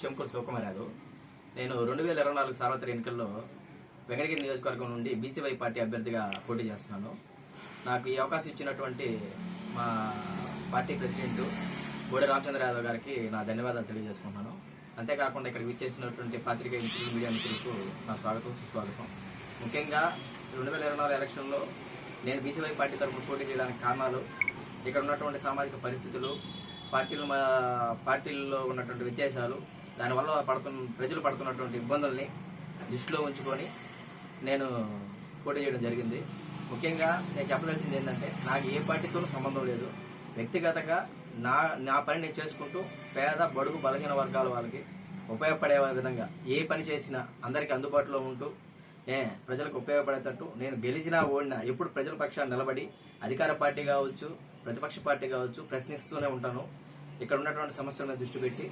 చెంకుల శివకుమారాదు నేను రెండు వేల ఇరవై నాలుగు సార్వత్రిక ఎన్నికల్లో వెంకటగిరి నియోజకవర్గం నుండి బీసీవై పార్టీ అభ్యర్థిగా పోటీ చేస్తున్నాను. నాకు ఈ అవకాశం ఇచ్చినటువంటి మా పార్టీ ప్రెసిడెంట్ బోడే రామచంద్ర యాదవ్ గారికి నా ధన్యవాదాలు తెలియజేసుకుంటున్నాను. అంతేకాకుండా ఇక్కడికి విచ్చేసినటువంటి పాత్రికేయ మిత్రులు మీడియా మిత్రులకు నా స్వాగతం సుస్వాగతం. ముఖ్యంగా రెండు వేల ఇరవై నాలుగు ఎలక్షన్లో నేను బీసీవై పార్టీ తరఫున పోటీ చేయడానికి కారణాలు ఇక్కడ ఉన్నటువంటి సామాజిక పరిస్థితులు పార్టీలు మా పార్టీల్లో ఉన్నటువంటి వ్యత్యాసాలు దానివల్ల పడుతున్న ప్రజలు పడుతున్నటువంటి ఇబ్బందుల్ని దృష్టిలో ఉంచుకొని నేను పోటీ చేయడం జరిగింది. ముఖ్యంగా నేను చెప్పదలసింది ఏంటంటే నాకు ఏ పార్టీతోనూ సంబంధం లేదు. వ్యక్తిగతంగా నా నా పని నేను చేసుకుంటూ పేద బడుగు బలహీన వర్గాల వాళ్ళకి ఉపయోగపడే విధంగా ఏ పని చేసినా అందరికీ అందుబాటులో ఉంటూ ఏ ప్రజలకు ఉపయోగపడేటట్టు నేను గెలిచినా ఓడినా ఎప్పుడు ప్రజల పక్షాన్ని నిలబడి అధికార పార్టీ కావచ్చు ప్రతిపక్ష పార్టీ కావచ్చు ప్రశ్నిస్తూనే ఉంటాను. ఇక్కడ ఉన్నటువంటి సమస్యలను దృష్టి పెట్టి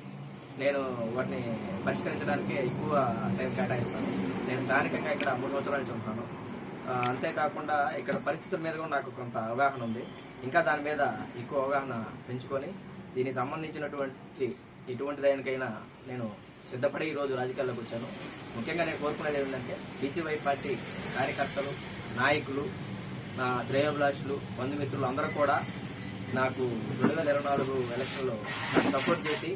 నేను వాటిని పరిష్కరించడానికి ఎక్కువ టైం కేటాయిస్తాను. నేను స్థానికంగా ఇక్కడ మూడు సంవత్సరాల నుంచి ఉంటున్నాను అంతేకాకుండా ఇక్కడ పరిస్థితుల మీద కూడా నాకు కొంత అవగాహన ఉంది. ఇంకా దాని మీద ఎక్కువ అవగాహన పెంచుకొని దీనికి సంబంధించినటువంటి ఇటువంటి దానికైనా నేను సిద్ధపడి ఈరోజు రాజకీయాల్లోకి వచ్చాను. ముఖ్యంగా నేను కోరుకునేది ఏంటంటే బీసీవై పార్టీ కార్యకర్తలు నాయకులు నా శ్రేయోభిలాషులు బంధుమిత్రులు అందరూ కూడా నాకు రెండు వేల ఇరవై నాలుగు ఎలక్షన్లో సపోర్ట్ చేసి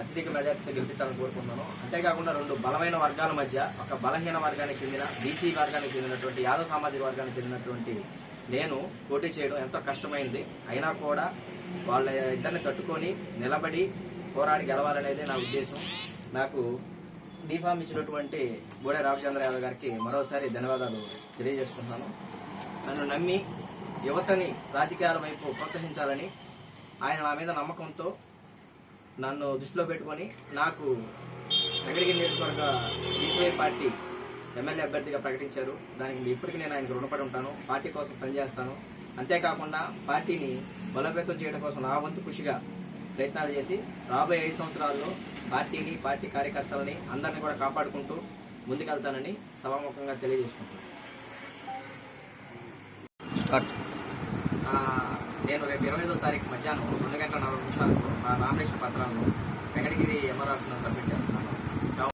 అత్యధిక మెజార్టీతో గెలిపించాలని కోరుకుంటున్నాను. అంతేకాకుండా రెండు బలమైన వర్గాల మధ్య ఒక బలహీన వర్గానికి చెందిన బీసీ వర్గానికి చెందినటువంటి యాదవ సామాజిక వర్గానికి చెందినటువంటి నేను పోటీ చేయడం ఎంతో కష్టమైంది అయినా కూడా వాళ్ళ ఇద్దరిని తట్టుకొని నిలబడి పోరాడి గెలవాలనేది నా ఉద్దేశం. నాకు డీఫామ్ ఇచ్చినటువంటి బోడే రామచంద్ర యాదవ్ గారికి మరోసారి ధన్యవాదాలు తెలియజేసుకుంటున్నాను. నన్ను నమ్మి యువతని రాజకీయాల వైపు ప్రోత్సహించాలని ఆయన నా మీద నమ్మకంతో నన్ను దృష్టిలో పెట్టుకొని నాకు వెంకటగిరి నియోజకవర్గ బీసీఐ పార్టీ ఎమ్మెల్యే అభ్యర్థిగా ప్రకటించారు. దానికి ఇప్పటికీ నేను ఆయనకు రుణపడి ఉంటాను. పార్టీ కోసం పనిచేస్తాను. అంతేకాకుండా పార్టీని బలోపేతం చేయడం కోసం నా వంతు కృషిగా ప్రయత్నాలు చేసి రాబోయే ఐదు సంవత్సరాల్లో పార్టీని పార్టీ కార్యకర్తలని అందరినీ కూడా కాపాడుకుంటూ ముందుకెళ్తానని సభాముఖంగా తెలియజేసుకుంటున్నాను. నేను రేపు ఇరవై ఐదో తారీఖు మధ్యాహ్నం రెండు గంటల నలభై నిమిషాలకు నా నామినేషన్ పత్రాలను వెంకటగిరి ఎంఆర్ఆర్సీలో సబ్మిట్ చేస్తున్నాను.